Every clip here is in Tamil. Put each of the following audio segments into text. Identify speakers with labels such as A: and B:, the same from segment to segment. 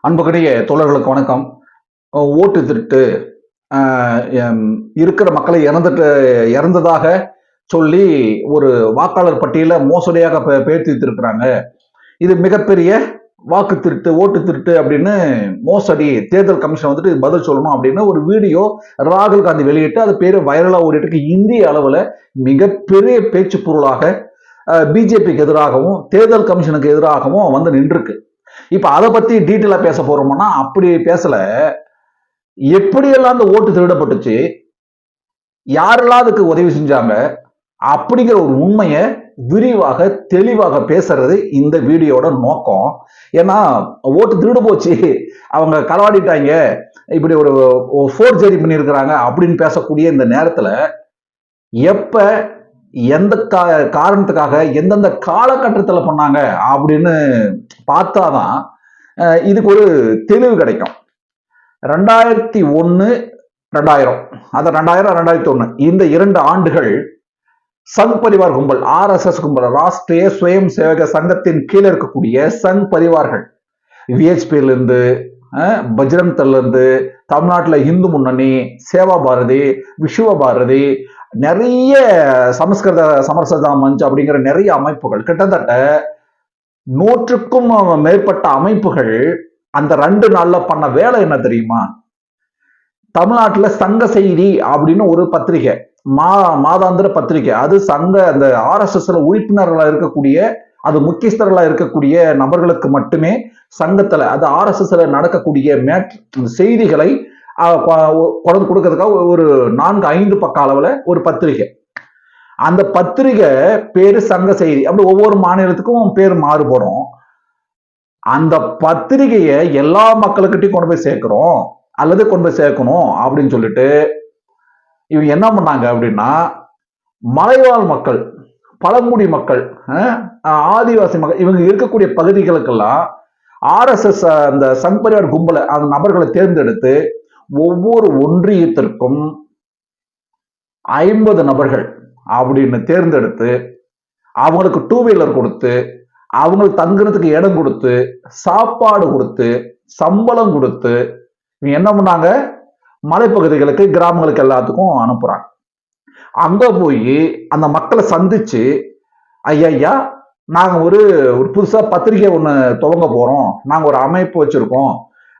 A: அன்புக்குரிய தோழர்களுக்கு வணக்கம். ஓட்டு திருட்டு இருக்கிற மக்களை இறந்துட்டு இறந்ததாக சொல்லி ஒரு வாக்காளர் பட்டியலை மோசடியாக பே- வைத்திருக்கிறாங்க இது மிகப்பெரிய வாக்கு திருட்டு ஓட்டு திருட்டு அப்படின்னு மோசடி தேர்தல் கமிஷன் வந்துட்டு பதில் சொல்லணும் அப்படின்னு ஒரு வீடியோ ராகுல் காந்தி வெளியிட்டு அது பேர் வைரலாக ஓடிட்டு இருக்கு. இந்திய அளவில் மிகப்பெரிய பேச்சு பொருளாக பிஜேபிக்கு எதிராகவும் தேர்தல் கமிஷனுக்கு எதிராகவும் வந்து நின்றுருக்கு. இப்ப அதை பத்தி டீட்டெயிலா பேச போறோம்னா அப்படி பேசல. எப்படியெல்லாம் அந்த ஓட்டு திருடப்பட்டுச்சு யாரெல்லாம் அதுக்கு உதவி செஞ்சாங்க அப்படிங்கிற ஒரு உண்மையை விரிவாக தெளிவாக பேசுறது இந்த வீடியோட நோக்கம். ஏன்னா ஓட்டு திருடு போச்சு அவங்க களவாடிட்டாங்க இப்படி ஒரு ஃபோர்ஜரி பண்ணியிருக்கிறாங்க அப்படின்னு பேசக்கூடிய இந்த நேரத்துல எப்ப எந்த கா காரணத்துக்காக எந்தெந்த காலகட்டத்தில் பண்ணாங்க அப்படின்னு பார்த்தாதான் இதுக்கு ஒரு தெளிவு கிடைக்கும். ரெண்டாயிரத்தி ஒன்று ரெண்டாயிரம். அது ரெண்டாயிரம் ரெண்டாயிரத்தி ஒன்று இந்த இரண்டு ஆண்டுகள் சங் பரிவார் கும்பல் ஆர்எஸ்எஸ் கும்பல் ராஷ்டிரிய சுயம் சேவக சங்கத்தின் கீழே இருக்கக்கூடிய சங் பரிவார்கள். விஹெச்பியிலிருந்து பஜ்ரங் இருந்து தமிழ்நாட்டில் இந்து முன்னணி சேவா பாரதி விஸ்வ பாரதி நிறைய சமஸ்கிருத சமரசதா மஞ்ச் அப்படிங்கிற நிறைய அமைப்புகள். கிட்டத்தட்ட நூற்றுக்கும் மேற்பட்ட அமைப்புகள் அந்த ரெண்டு நாள்ல பண்ண வேலை என்ன தெரியுமா? தமிழ்நாட்டுல சங்க செய்தி அப்படின்னு ஒரு பத்திரிகை. மா மாதாந்திர பத்திரிகை. அது சங்க அந்த ஆர்எஸ்எஸ்ல உறுப்பினர்களா இருக்கக்கூடிய அது முக்கியஸ்தர்களா இருக்கக்கூடிய நபர்களுக்கு மட்டுமே சங்கத்துல அது ஆர்எஸ்எஸ்ல நடக்கக்கூடிய மேட் செய்திகளை கொண்டு கொடுக்கறதுக்காக ஒரு நான்கு ஐந்து பக்க அளவுல ஒரு பத்திரிகை. அந்த பத்திரிகை பேரு சங்க செய்தி. அப்படி ஒவ்வொரு மாநிலத்துக்கும் பேர் மாறுபடும். அந்த பத்திரிகையை எல்லா மக்களுக்கிட்டையும் கொண்டு போய் சேர்க்கிறோம். அல்லது கொண்டு போய் சேர்க்கணும் அப்படின்னு சொல்லிட்டு இவங்க என்ன பண்ணாங்க அப்படின்னா மலைவாழ் மக்கள் பழங்குடி மக்கள் ஆதிவாசி மக்கள் இவங்க இருக்கக்கூடிய பகுதிகளுக்கெல்லாம் ஆர்எஸ்எஸ் அந்த சங் பரிவார் கும்பலை அந்த நபர்களை தேர்ந்தெடுத்து ஒவ்வொரு ஒன்றியத்திற்கும் ஐம்பது நபர்கள் அப்படின்னு தேர்ந்தெடுத்து அவங்களுக்கு டூ வீலர் கொடுத்து அவங்களுக்கு தங்குறதுக்கு இடம் கொடுத்து சாப்பாடு கொடுத்து சம்பளம் கொடுத்து என்ன பண்ணாங்க? மலைப்பகுதிகளுக்கு கிராமங்களுக்கு எல்லாத்துக்கும் அனுப்புறாங்க. அங்க போய் அந்த மக்களை சந்திச்சு ஐயா ஐயா நாங்க ஒரு ஒரு புதுசா பத்திரிகை ஒன்று துவங்க போறோம். நாங்க ஒரு அமைப்பு வச்சிருக்கோம்.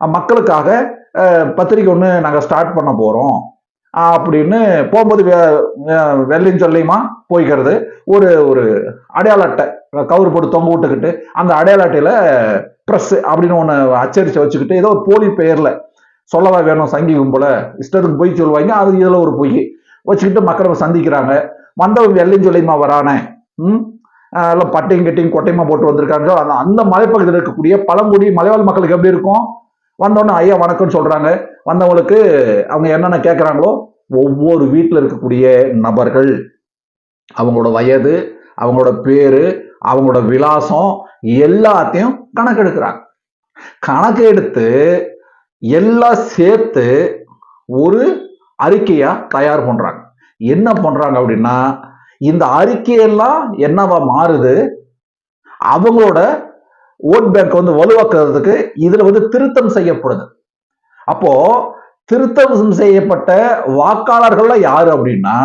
A: மக்களுக்காக பத்திரிக்கை ஒன்று நாங்கள் ஸ்டார்ட் பண்ண போகிறோம் அப்படின்னு போகும்போது வெ- வெள்ளையும் சொல்லியுமா போய்க்கிறது. ஒரு ஒரு அடையாள அட்டை கவுரு போட்டு தொங்க விட்டுக்கிட்டு அந்த அடையாள அட்டையில் ப்ரெஸ் அப்படின்னு ஒன்று அச்சரித்து வச்சுக்கிட்டு ஏதோ ஒரு போலி பெயரில் சொல்லவா வேணும் சங்கி கும்பல இஷ்டத்துக்கு பொய் சொல்லுவாங்க அது இதில் ஒரு பொய் வச்சுக்கிட்டு மக்களை சந்திக்கிறாங்க. வந்தவங்க வெள்ளையும் சொல்லியுமா வரானே? ம்? எல்லாம் பட்டையும் கட்டியும் கொட்டையுமா போட்டு வந்திருக்காங்க அந்த அந்த மலைப்பகுதியில் இருக்கக்கூடிய பழங்குடி மலைவாழ் மக்களுக்கு எப்படி இருக்கும்? வந்தோடனே ஐயா வணக்கம்னு சொல்கிறாங்க வந்தவங்களுக்கு அவங்க என்னென்ன கேட்குறாங்களோ ஒவ்வொரு வீட்டில் இருக்கக்கூடிய நபர்கள் அவங்களோட வயது அவங்களோட பேர் அவங்களோட விலாசம் எல்லாத்தையும் கணக்கெடுக்கிறாங்க. கணக்கு எடுத்து எல்லாம் சேர்த்து ஒரு அறிக்கையா தயார் பண்றாங்க. என்ன பண்றாங்க அப்படின்னா இந்த அறிக்கையெல்லாம் என்னவா மாறுது? அவங்களோட ஓட் பேங்க் வந்து வலுவாக்குறதுக்கு இதுல வந்து திருத்தம் செய்யப்படுது. அப்போ திருத்தம் செய்யப்பட்ட வாக்காளர்கள்ல யாரு அப்படின்னா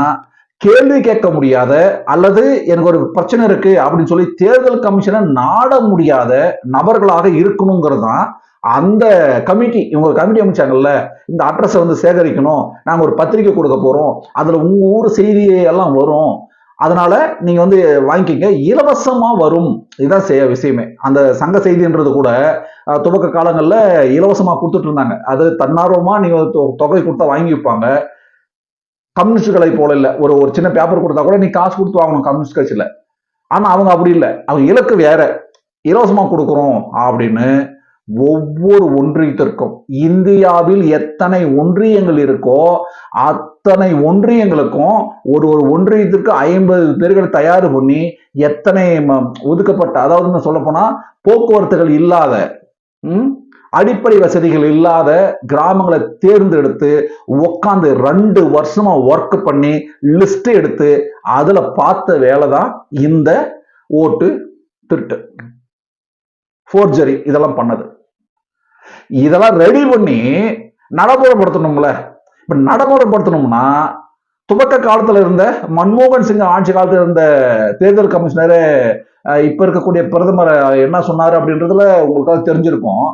A: கேள்வி கேட்க முடியாத அல்லது எனக்கு ஒரு பிரச்சனை இருக்கு அப்படின்னு சொல்லி தேர்தல் கமிஷனை நாட முடியாத நபர்களாக இருக்கணுங்கிறது தான் அந்த கமிட்டி. இவங்க கமிட்டி அமைச்சாங்கல்ல இந்த அட்ரஸை வந்து சேகரிக்கணும் நாங்கள் ஒரு பத்திரிக்கை கொடுக்க போறோம் அதுல உங்க ஊர் செய்தியெல்லாம் வரும் அதனால நீங்க வந்து வாங்கிக்கங்க. இலவசமா வரும். இதுதான் செய்ய விஷயமே. அந்த சங்க செய்தின்றது கூட துவக்க காலங்கள்ல இலவசமா கொடுத்துட்டு இருந்தாங்க. அது தன்னார்வமா நீங்க தொ- தொகை கொடுத்தா வாங்கி வைப்பாங்க. கம்யூனிஸ்டுகளை போல இல்ல. ஒரு ஒரு சின்ன பேப்பர் கொடுத்தா கூட நீ காசு கொடுத்து வாங்கணும் கம்யூனிஸ்ட் கட்சியில. ஆனா அவங்க அப்படி இல்லை. அவங்க இலக்கு வேற. இலவசமா கொடுக்குறோம் அப்படின்னு ஒவ்வொரு ஒன்றியத்திற்கும். இந்தியாவில் எத்தனை ஒன்றியங்கள் இருக்கோ அத்தனை ஒன்றியங்களுக்கும் ஒரு ஒரு ஒன்றியத்திற்கு ஐம்பது பேர்கள் தயார் பண்ணி எத்தனை ம- ஒதுக்கப்பட்ட அதாவது சொல்ல போனா போக்குவரத்துகள் இல்லாத ம், அடிப்படை வசதிகள் இல்லாத கிராமங்களை தேர்ந்தெடுத்து உட்காந்து ரெண்டு வருஷமா ஒர்க் பண்ணி லிஸ்ட் எடுத்து அதுல பார்த்த வேலை தான் இந்த ஓட்டு திருட்டு. ஃபோர்ஜரி இதெல்லாம் பண்ணது. இதெல்லாம் ரெடி பண்ணி நடைமுறைப்படுத்தணும்ல. இப்ப நடைமுறைப்படுத்தணும்னா துவக்க காலத்துல இருந்த மன்மோகன் சிங் ஆட்சி காலத்துல இருந்த தேர்தல் கமிஷனர் இப்ப இருக்கக்கூடிய பிரதமர் என்ன சொன்னாரு அப்படின்றதுல உங்களுக்காக தெரிஞ்சிருக்கும்.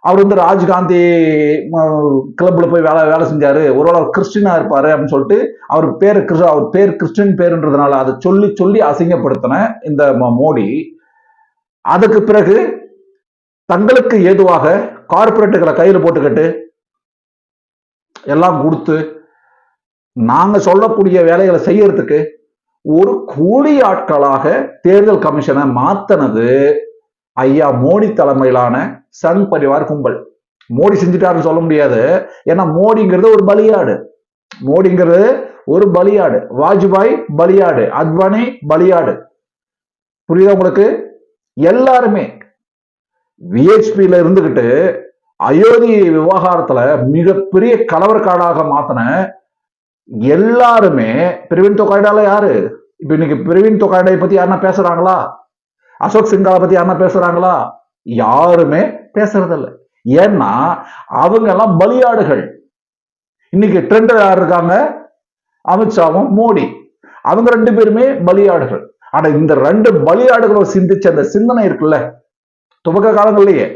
A: அவர் வந்து ராஜ்காந்தி கிளப்ல போய் வேலை வேலை செஞ்சாரு. ஒருவேளை அவர் கிறிஸ்டினா இருப்பாரு அப்படின்னு சொல்லிட்டு அவர் பேர் கிறிஸ்- அவர் பேர் கிறிஸ்டின் பேருன்றதுனால அதை சொல்லி சொல்லி அசிங்கப்படுத்தின இந்த ம- மோடி. அதுக்கு பிறகு தங்களுக்கு ஏதுவாக கார்பரேட்டுகளை கையில் போட்டுக்கிட்டு எல்லாம் கொடுத்து நாங்க சொல்லக்கூடிய வேலைகளை செய்யறதுக்கு ஒரு கூலி ஆட்களாக தேர்தல் கமிஷனை மாத்தினது ஐயா மோடி தலைமையிலான சங் பரிவார் கும்பல். மோடி செஞ்சிட்டாருன்னு சொல்ல முடியாது. ஏன்னா மோடிங்கிறது ஒரு பலியாடு. மோடிங்கிறது ஒரு பலியாடு. வாஜ்பாய் பலியாடு. அத்வானி பலியாடு. புரியுதா உங்களுக்கு? எல்லாருமே விஹெச்பியில இருந்துகிட்டு அயோத்தி விவகாரத்துல மிகப்பெரிய கலவரக்காடாக மாத்தின எல்லாருமே பிரவீன் தொகாய்டால யாரு? இப்ப இன்னைக்கு பிரவீன் தொகாய்டை பத்தி யாருன்னா பேசுறாங்களா? அசோக் சிங்காவை பத்தி யாருன்னா பேசுறாங்களா? யாருமே பேசுறதில்ல. ஏன்னா அவங்க எல்லாம் பலியாடுகள். இன்னைக்கு ட்ரெண்ட் யார் இருக்காங்க? அமித்ஷாவும் மோடி. அவங்க ரெண்டு பேருமே பலியாடுகள். ஆனா இந்த ரெண்டு பலியாடுகளும் சிந்திச்ச அந்த சிந்தனை இருக்குல்ல? துவக்க காலங்கள்லயே.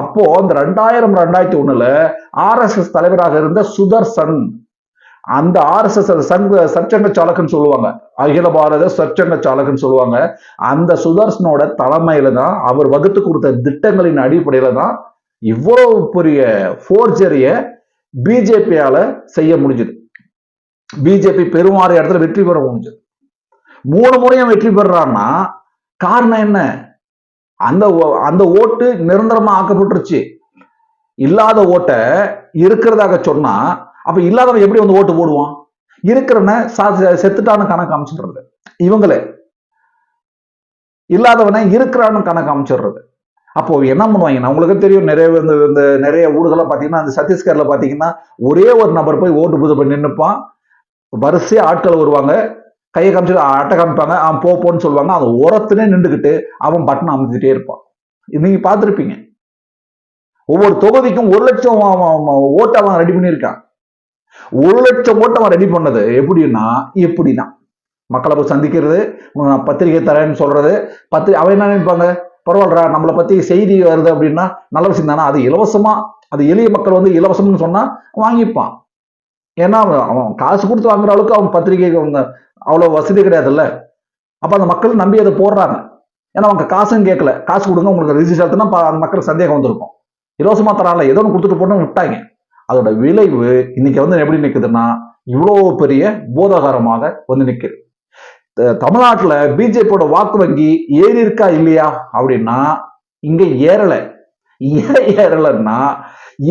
A: அப்போ அந்த ரெண்டாயிரம் ரெண்டாயிரத்தி ஒண்ணுல ஆர்எஸ்எஸ் தலைவராக இருந்த சுதர்சன் அந்த ஆர்எஸ்எஸ் சங்க சற்சங்க சாலகன் சொல்லுவாங்க. அகில பாரத சற்சங்க சாலகன் சொல்லுவாங்க. அந்த சுதர்சனோட தலைமையில தான் அவர் வகுத்து கொடுத்த திட்டங்களின் அடிப்படையில தான் இவ்வளவு பெரிய ஃபோர்ஜரிய பிஜேபியால செய்ய முடிஞ்சது. பிஜேபி பெருமாறு இடத்துல வெற்றி பெற முடிஞ்சது. மூணு முறையும் வெற்றி பெறான்னா காரணம் என்ன? அந்த ஓ- அந்த ஓட்டு நிரந்தரமா ஆக்கப்பட்டுருச்சு. இல்லாத ஓட்டை இருக்கிறதாக சொன்னா அப்ப இல்லாதவன் எப்படி வந்து ஓட்டு போடுவான்? இருக்கிறவன சா- செத்துட்டான்னு கணக்கு அமைச்சிடுறது இவங்களே. இல்லாதவனை இருக்கிறான்னு கணக்கு அமைச்சிடுறது அப்போ என்ன பண்ணுவாங்கன்னா உங்களுக்கு தெரியும் நிறைய இந்த இந்த நிறைய ஊடுகளை பார்த்தீங்கன்னா அந்த சத்தீஸ்கர்ல பார்த்தீங்கன்னா ஒரே ஒரு நபர் போய் ஓட்டு புது பண்ணி நின்னுப்பான் வரிசையா ஆட்கள் வருவாங்க. கையை காமிச்சிட்டு அட்டை காமிப்பாங்க. அவன் போ போன்னு சொல்லுவாங்க. அவன் ஓரத்துனே நின்றுக்கிட்டு அவன் பட்டன் அமைச்சிட்டே இருப்பான். இது நீங்க பார்த்துருப்பீங்க. ஒவ்வொரு தொகுதிக்கும் ஒரு லட்சம் அவன் அவன் ரெடி பண்ணியிருக்கான். ஒரு லட்சம் ஓட்டை அவன் ரெடி பண்ணது. எப்படின்னா எப்படின்னா. மக்களை போய் சந்திக்கிறது நான் பத்திரிகை தரேன்னு சொல்றது. பத்திரி அவன் என்ன நினைப்பாங்க? பரவாயில்லடா நம்மளை பத்தி செய்தி வருது அப்படின்னா நல்ல விஷயம் தானே. அது இலவசமா அது எளிய மக்கள் வந்து இலவசம்னு சொன்னா வாங்கிப்பான். ஏன்னா அவன் அவன் காசு கொடுத்து வாங்குற அளவுக்கு அவன் பத்திரிகை அவ்வளோ வசதி கிடையாதுல்ல. அப்ப அந்த மக்கள் நம்பி அதை போடுறாங்க. ஏன்னா அவங்க காசும் கேட்கல. காசு கொடுங்க உங்களுக்கு ரிஜிஸ்டர் எடுத்துனா அந்த மக்கள் சந்தேகம் வந்திருக்கும். இலவசமாக தரால ஏதோ ஒன்று கொடுத்துட்டு போட்டு விட்டாங்க. அதோட விளைவு இன்னைக்கு வந்து எப்படி நிக்குதுன்னா இவ்வளோ பெரிய போதகாரமாக வந்து நிக்குது. தமிழ்நாட்டில் பிஜேபியோட வாக்கு வங்கி ஏறி இருக்கா இல்லையா? அப்படின்னா இங்கே ஏறலை. ஏன் ஏறலைன்னா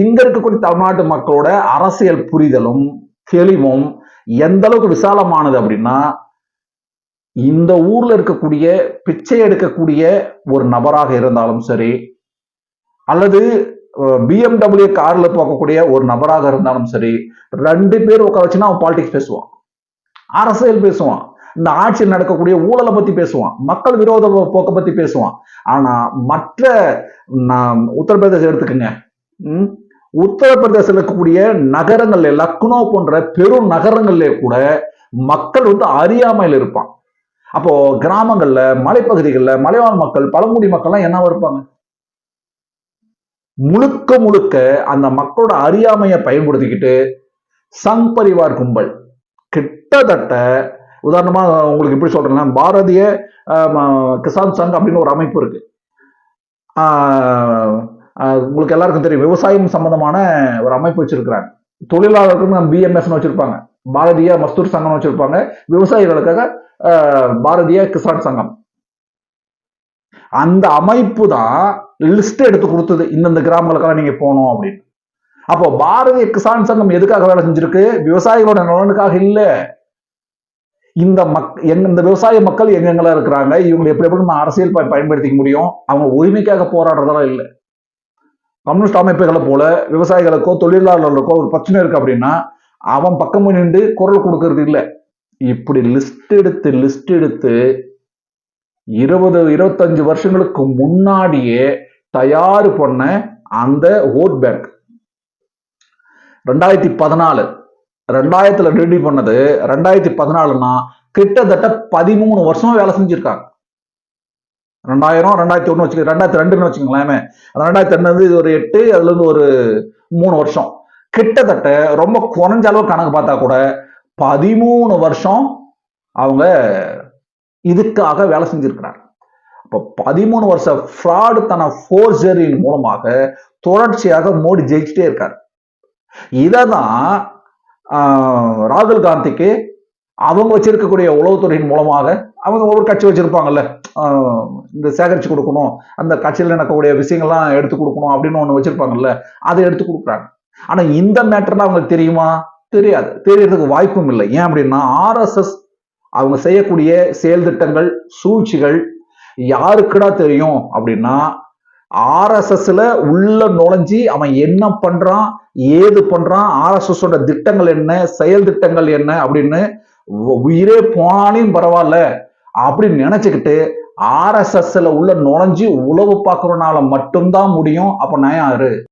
A: இங்க இருக்கக்கூடிய தமிழ்நாட்டு மக்களோட அரசியல் புரிதலும் தெளிவும் எந்த அளவுக்கு விசாலமானது அப்படின்னா இந்த ஊர்ல இருக்கக்கூடிய பிச்சை எடுக்கக்கூடிய ஒரு நபராக இருந்தாலும் சரி அல்லது பிஎம்டபிள்யூ கார்ல போகக்கூடிய ஒரு நபராக இருந்தாலும் சரி ரெண்டு பேர் உட்கார வச்சுன்னா அவன் பாலிடிக்ஸ் பேசுவான். அரசியல் பேசுவான். இந்த ஆட்சியில் நடக்கக்கூடிய ஊழலை பத்தி பேசுவான். மக்கள் விரோத போக்கை பத்தி பேசுவான். ஆனா மற்ற நான் உத்தரப்பிரதேசம் எடுத்துக்கோங்க. ம், உத்தரப்பிரதேசத்தில் இருக்கக்கூடிய நகரங்கள்ல லக்னோ போன்ற பெரும் நகரங்கள்ல கூட மக்கள் வந்து அறியாமையில் இருப்பான் அப்போ கிராமங்கள்ல மலைப்பகுதிகளில் மலைவாழ் மக்கள் பழங்குடி மக்கள்லாம் என்னவா இருப்பாங்க? முழுக்க முழுக்க அந்த மக்களோட அறியாமையை பயன்படுத்திக்கிட்டு சங் பரிவார் கும்பல். கிட்டத்தட்ட உதாரணமா உங்களுக்கு எப்படி சொல்றேன்னா பாரதிய ம- கிசான் சங் அப்படின்னு ஒரு அமைப்பு இருக்கு. உங்களுக்கு எல்லாருக்கும் தெரியும். விவசாயம் சம்பந்தமான ஒரு அமைப்பு வச்சிருக்கிறாங்க. தொழிலாளர்களுக்கு பிஎம்எஸ்னு வச்சிருப்பாங்க. பாரதிய மஸ்தூர் சங்கம் வச்சிருப்பாங்க. விவசாயிகளுக்காக பாரதிய கிசான் சங்கம். அந்த அமைப்பு தான் லிஸ்ட் எடுத்து கொடுத்தது. இந்தந்த கிராமங்களுக்கெல்லாம் நீங்க போகணும் அப்படின்னு. அப்போ பாரதிய கிசான் சங்கம் எதுக்காக வேலை செஞ்சிருக்கு? விவசாயிகளோட நலனுக்காக இல்ல. இந்த மக் எங்க இந்த விவசாய மக்கள் எங்கெங்கெல்லாம் இருக்கிறாங்க? இவங்களை எப்படி எப்படி நம்ம அரசியல் ப- பயன்படுத்திக்க முடியும்? அவங்க உரிமைக்காக போராடுறதெல்லாம் இல்லை. கம்யூனிஸ்ட் அமைப்புகளை போல விவசாயிகளுக்கோ தொழிலாளர்களுக்கோ ஒரு பிரச்சனை இருக்கு அப்படின்னா அவன் பக்கம் நின்று குரல் கொடுக்கறது இல்லை. இப்படி லிஸ்ட் எடுத்து லிஸ்ட் எடுத்து இருபது இருபத்தஞ்சு வருஷங்களுக்கு முன்னாடியே தயார் பண்ண அந்த ஓட் பேங்க். ரெண்டாயிரத்தி பதினாலு. ரெண்டாயிரத்துல ரெடி பண்ணது ரெண்டாயிரத்தி பதினாலுன்னா கிட்டத்தட்ட பதிமூணு வருஷம் வேலை செஞ்சிருக்காங்க. ரெண்டாயிரம் ரெண்டாயிரத்தி ஒன்று வச்சுக்க ரெண்டாயிரத்தி ரெண்டுன்னு வச்சுக்கோங்களேன். ரெண்டாயிரத்தி ரெண்டு இது ஒரு எட்டு அதுலேருந்து ஒரு மூணு வருஷம். கிட்டத்தட்ட ரொம்ப குறைஞ்ச அளவு கணக்கு பார்த்தா கூட பதிமூணு வருஷம் அவங்க இதுக்காக வேலை செஞ்சிருக்கிறாங்க. இப்போ பதிமூணு வருஷம் ஃப்ராடு தன ஃபோர்ஜரின் மூலமாக தொடர்ச்சியாக மோடி ஜெயிச்சுட்டே இருக்காரு. இதை தான் ராகுல் காந்திக்கு அவங்க வச்சிருக்கக்கூடிய உளவுத்துறையின் மூலமாக அவங்க ஒவ்வொரு கட்சி வச்சிருப்பாங்கல்ல. இந்த சேகரித்து கொடுக்கணும் அந்த கட்சியில் நடக்கக்கூடிய விஷயங்கள்லாம் எடுத்து கொடுக்கணும் அப்படின்னு ஒன்று வச்சிருப்பாங்கல்ல அதை எடுத்து கொடுக்குறாங்க. ஆனால் இந்த மேட்டர்லாம் அவங்களுக்கு தெரியுமா? தெரியாது. தெரியறதுக்கு வாய்ப்பும் இல்லை. ஏன் அப்படின்னா ஆர்எஸ்எஸ் அவங்க செய்யக்கூடிய செயல் திட்டங்கள் சூழ்ச்சிகள் யாருக்குடா தெரியும் அப்படின்னா ஆர்எஸ்எஸ்ல உள்ள நுழைஞ்சி அவன் என்ன பண்றான் ஏது பண்றான் ஆர்எஸ்எஸோட திட்டங்கள் என்ன செயல் திட்டங்கள் என்ன அப்படின்னு உயிரே போனாலையும் பரவாயில்ல. அப்படின்னு நினைச்சுக்கிட்டு ஆர்எஸ்எஸ்ல உள்ள நுழைஞ்சு உழவு பார்க்கறனால மட்டும்தான் முடியும். அப்ப நான் யாரு?